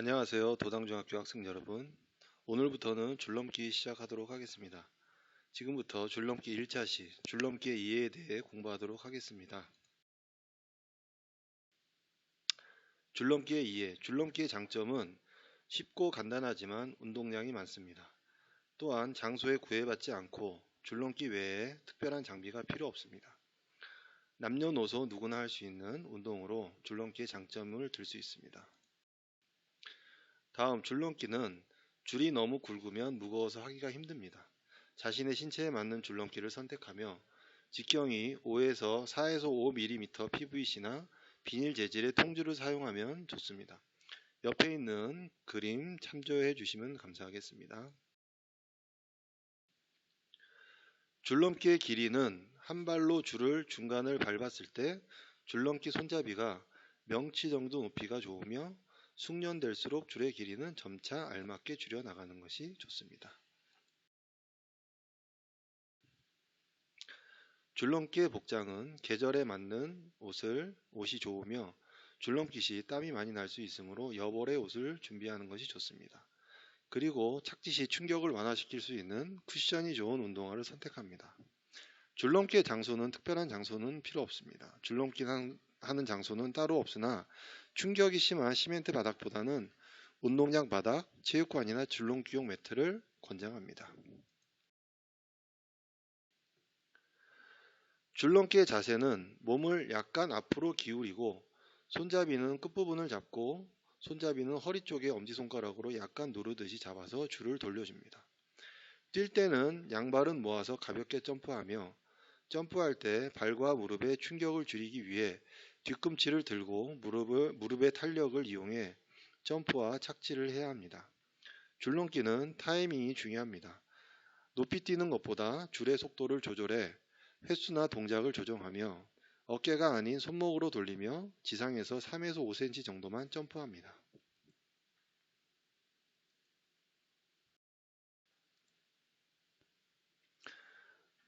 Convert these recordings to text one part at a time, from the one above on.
안녕하세요. 도당중학교 학생 여러분. 오늘부터는 줄넘기 시작하도록 하겠습니다. 지금부터 줄넘기 1차시, 줄넘기의 이해에 대해 공부하도록 하겠습니다. 줄넘기의 이해, 줄넘기의 장점은 쉽고 간단하지만 운동량이 많습니다. 또한 장소에 구애받지 않고 줄넘기 외에 특별한 장비가 필요 없습니다. 남녀노소 누구나 할 수 있는 운동으로 줄넘기의 장점을 들 수 있습니다. 다음 줄넘기는 줄이 너무 굵으면 무거워서 하기가 힘듭니다. 자신의 신체에 맞는 줄넘기를 선택하며 직경이 5에서 4에서 5mm PVC나 비닐 재질의 통줄을 사용하면 좋습니다. 옆에 있는 그림 참조해 주시면 감사하겠습니다. 줄넘기의 길이는 한 발로 줄을 중간을 밟았을 때 줄넘기 손잡이가 명치 정도 높이가 좋으며 숙련될수록 줄의 길이는 점차 알맞게 줄여 나가는 것이 좋습니다. 줄넘기의 복장은 계절에 맞는 옷을 옷이 좋으며 줄넘기 시 땀이 많이 날 수 있으므로 여벌의 옷을 준비하는 것이 좋습니다. 그리고 착지 시 충격을 완화시킬 수 있는 쿠션이 좋은 운동화를 선택합니다. 줄넘기의 장소는 특별한 장소는 필요 없습니다. 줄넘기 하는 장소는 따로 없으나 충격이 심한 시멘트 바닥보다는 운동장 바닥, 체육관이나 줄넘기용 매트를 권장합니다. 줄넘기의 자세는 몸을 약간 앞으로 기울이고 손잡이는 끝부분을 잡고 손잡이는 허리 쪽에 엄지손가락으로 약간 누르듯이 잡아서 줄을 돌려줍니다. 뛸 때는 양발은 모아서 가볍게 점프하며 점프할 때 발과 무릎의 충격을 줄이기 위해 뒤꿈치를 들고 무릎을, 무릎의 탄력을 이용해 점프와 착지를 해야 합니다. 줄넘기는 타이밍이 중요합니다. 높이 뛰는 것보다 줄의 속도를 조절해 횟수나 동작을 조정하며 어깨가 아닌 손목으로 돌리며 지상에서 3에서 5cm 정도만 점프합니다.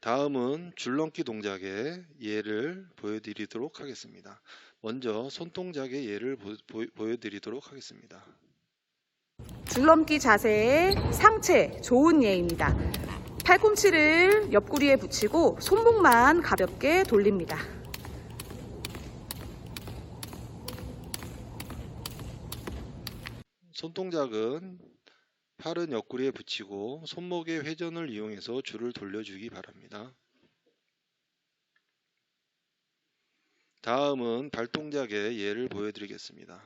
다음은 줄넘기 동작의 예를 보여드리도록 하겠습니다. 먼저 손동작의 예를 보, 여드리도록 하겠습니다. 줄넘기 자세의 상체 좋은 예입니다. 팔꿈치를 옆구리에 붙이고 손목만 가볍게 돌립니다. 손동작은 팔은 옆구리에 붙이고 손목의 회전을 이용해서 줄을 돌려주기 바랍니다. 다음은 발동작의 예를 보여드리겠습니다.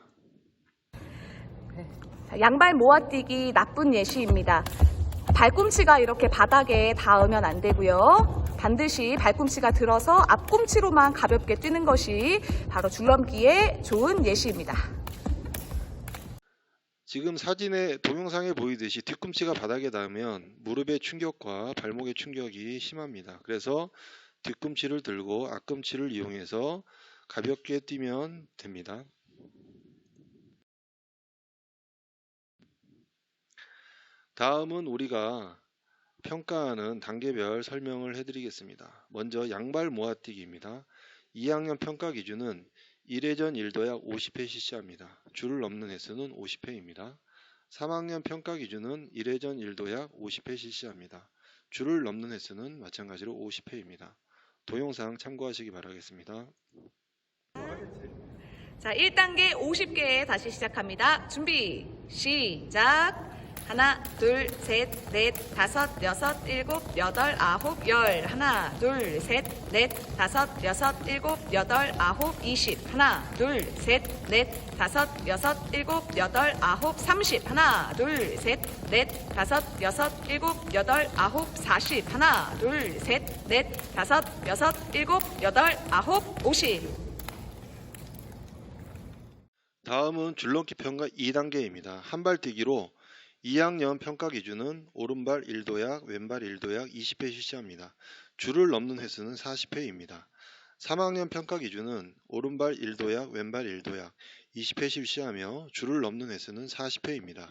자, 양발 모아뛰기 나쁜 예시입니다. 발꿈치가 이렇게 바닥에 닿으면 안 되고요. 반드시 발꿈치가 들어서 앞꿈치로만 가볍게 뛰는 것이 바로 줄넘기의 좋은 예시입니다. 지금 사진의 동영상에 보이듯이 뒤꿈치가 바닥에 닿으면 무릎의 충격과 발목의 충격이 심합니다. 그래서 뒤꿈치를 들고 앞꿈치를 이용해서 가볍게 뛰면 됩니다. 다음은 우리가 평가하는 단계별 설명을 해드리겠습니다. 먼저 양발 모아뛰기입니다. 2학년 평가 기준은 1회전 1도 약 50회 실시합니다. 줄을 넘는 횟수는 50회입니다. 3학년 평가 기준은 1회전 1도 약 50회 실시합니다. 줄을 넘는 횟수는 마찬가지로 50회입니다. 동영상 참고하시기 바라겠습니다. 자, 1단계 50개 다시 시작합니다. 준비, 시작. 하나, 둘, 셋, 넷, 다섯, 여섯, 일곱, 여덟, 아홉, 열. 하나, 둘, 셋, 넷, 다섯, 여섯, 일곱, 여덟, 아홉, 이십. 하나, 둘, 셋, 넷, 다섯, 여섯, 일곱, 여덟, 아홉, 삼십. 하나, 둘, 셋, 넷, 다섯, 여섯, 일곱, 여덟, 아홉, 사십. 하나, 둘, 셋, 넷, 다섯, 여섯, 일곱, 여덟, 아홉, 오십. 다음은 줄넘기 평가 2단계입니다. 한 발 뛰기로 2학년 평가 기준은 오른발 1도약, 왼발 1도약 20회 실시합니다. 줄을 넘는 횟수는 40회입니다. 3학년 평가 기준은 오른발 1도약, 왼발 1도약 20회 실시하며 줄을 넘는 횟수는 40회입니다.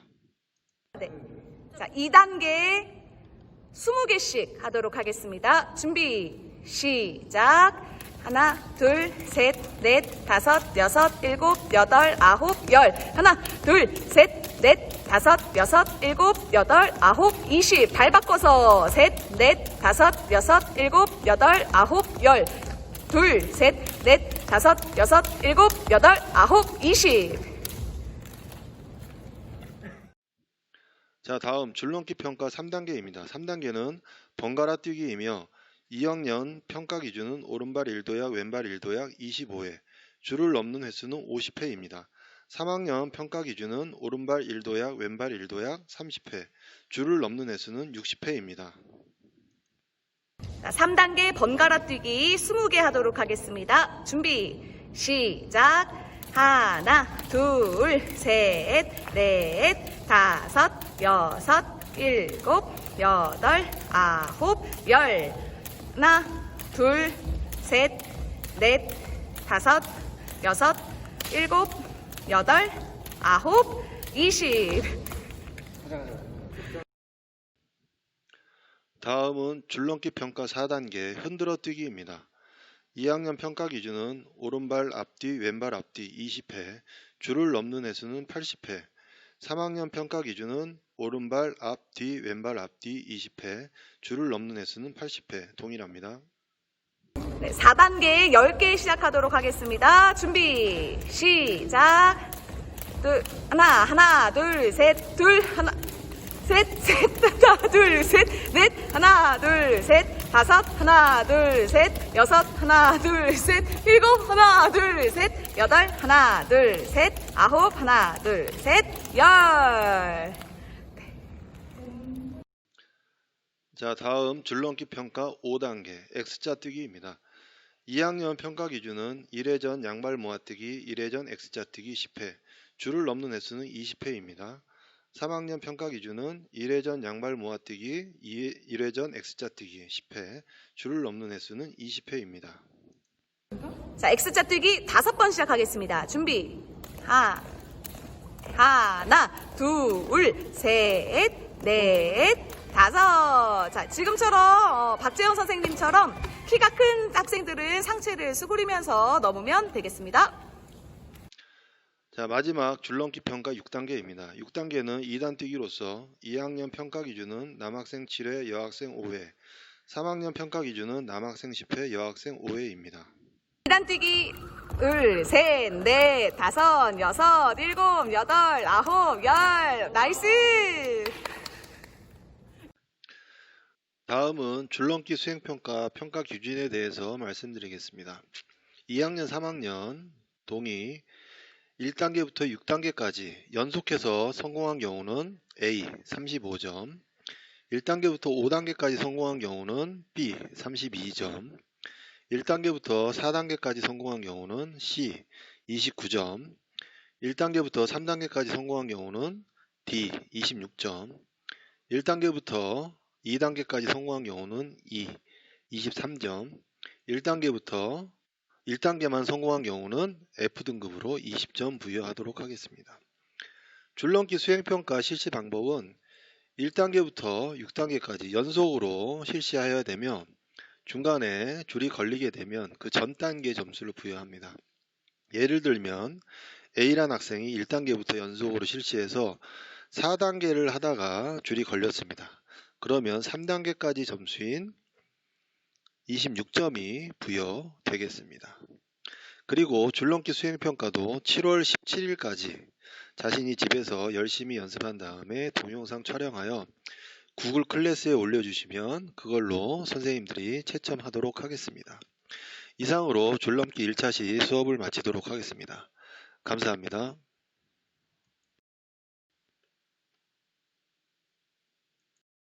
네. 자, 2단계 20개씩 하도록 하겠습니다. 준비, 시작. 하나, 둘, 셋, 넷, 다섯, 여섯, 일곱, 여덟, 아홉, 열. 하나, 둘, 셋, 넷, 다섯, 여섯, 일곱, 여덟, 아홉, 이십. 발 바꿔서 셋, 넷, 다섯, 여섯, 일곱, 여덟, 아홉, 열. 둘, 셋, 넷, 다섯, 여섯, 일곱, 여덟, 아홉, 이십. 자, 다음 줄넘기 평가 3단계입니다. 3단계는 번갈아 뛰기이며 2학년 평가 기준은 오른발 1도약, 왼발 1도약 25회, 줄을 넘는 횟수는 50회입니다. 3학년 평가 기준은 오른발 1도약, 왼발 1도약 30회, 줄을 넘는 횟수는 60회입니다. 3단계 번갈아 뛰기 20개 하도록 하겠습니다. 준비, 시작. 하나, 둘, 셋, 넷, 다섯, 여섯, 일곱, 여덟, 아홉, 열. 하나, 둘, 셋, 넷, 다섯, 여섯, 일곱, 여덟, 아홉, 이십. 다음은 줄넘기 평가 4단계 흔들어 뛰기입니다. 2학년 평가 기준은 오른발 앞뒤, 왼발 앞뒤 20회, 줄을 넘는 횟수는 80회. 3학년 평가 기준은 오른발 앞뒤, 왼발 앞뒤 20회, 줄을 넘는 횟수는 80회. 동일합니다. 네, 4단계 10개 시작하도록 하겠습니다. 준비, 시작. 둘, 하나, 하나, 둘, 셋, 둘, 하나, 셋, 셋, 하나, 둘, 셋, 넷, 하나, 둘, 셋, 다섯, 하나, 둘, 셋, 여섯, 하나, 둘, 셋, 일곱, 하나, 둘, 셋, 여덟, 하나, 둘, 셋, 아홉, 하나, 둘, 셋, 열. 자, 다음 줄넘기 평가 5단계 X자 뛰기입니다. 2학년 평가 기준은 1회 전 양발 모아뛰기, 1회 전 X자 뛰기 10회, 줄을 넘는 횟수는 20회입니다. 3학년 평가 기준은 1회 전 양발 모아뛰기, 1회 전 X자 뛰기 10회, 줄을 넘는 횟수는 20회입니다. 자, X자 뛰기 다섯 번 시작하겠습니다. 준비. 하, 하나, 둘, 셋, 넷, 다섯. 자, 지금처럼 어, 박재영 선생님처럼 키가 큰 학생들은 상체를 수그리면서 넘으면 되겠습니다. 자, 마지막 줄넘기 평가 6단계입니다. 6단계는 2단 뛰기로서 2학년 평가 기준은 남학생 7회, 여학생 5회, 3학년 평가 기준은 남학생 10회, 여학생 5회입니다. 2단 뛰기 둘, 셋, 넷, 다섯, 여섯, 일곱, 여덟, 아홉, 열. 나이스! 다음은 줄넘기 수행평가 평가 기준에 대해서 말씀드리겠습니다. 2학년, 3학년 동의 1단계부터 6단계까지 연속해서 성공한 경우는 A 35점, 1단계부터 5단계까지 성공한 경우는 B 32점, 1단계부터 4단계까지 성공한 경우는 C 29점, 1단계부터 3단계까지 성공한 경우는 D 26점, 1단계부터 2단계까지 성공한 경우는 E 23점, 1단계부터 1단계만 성공한 경우는 F등급으로 20점 부여하도록 하겠습니다. 줄넘기 수행평가 실시 방법은 1단계부터 6단계까지 연속으로 실시하여야 되며 중간에 줄이 걸리게 되면 그 전 단계 점수를 부여합니다. 예를 들면 A란 학생이 1단계부터 연속으로 실시해서 4단계를 하다가 줄이 걸렸습니다. 그러면 3단계까지 점수인 26점이 부여되겠습니다. 그리고 줄넘기 수행평가도 7월 17일까지 자신이 집에서 열심히 연습한 다음에 동영상 촬영하여 구글 클래스에 올려주시면 그걸로 선생님들이 채점하도록 하겠습니다. 이상으로 줄넘기 1차 시 수업을 마치도록 하겠습니다. 감사합니다.